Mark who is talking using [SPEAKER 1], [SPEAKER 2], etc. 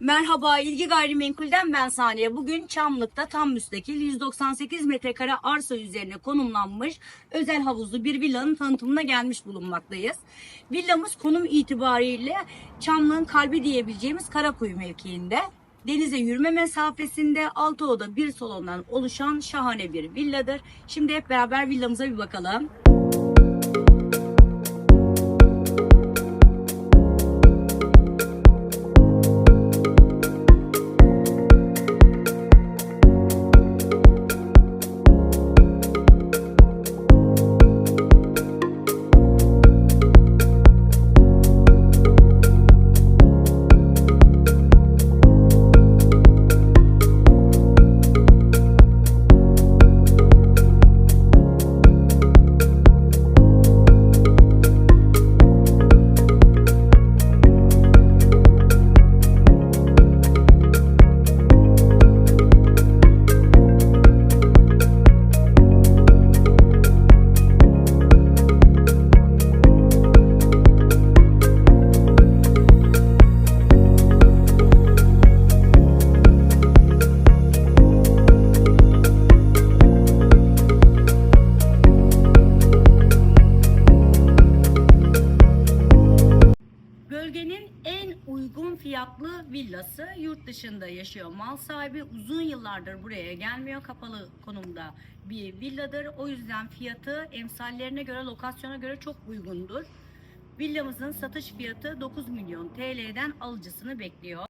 [SPEAKER 1] Merhaba İlgi Gayrimenkul'den ben Saniye. Bugün Çamlık'ta tam müstakil 198 metrekare arsa üzerine konumlanmış özel havuzlu bir villanın tanıtımına gelmiş bulunmaktayız. Villamız konum itibariyle Çamlık'ın kalbi diyebileceğimiz Karakuyu mevkiinde. Denize yürüme mesafesinde 6 oda bir salondan oluşan şahane bir villadır. Şimdi hep beraber villamıza bir bakalım. Uygun fiyatlı villası yurt dışında yaşıyor. Mal sahibi uzun yıllardır buraya gelmiyor. Kapalı konumda bir villadır. O yüzden fiyatı emsallerine göre, lokasyona göre çok uygundur. Villamızın satış fiyatı 9 milyon TL'den alıcısını bekliyor.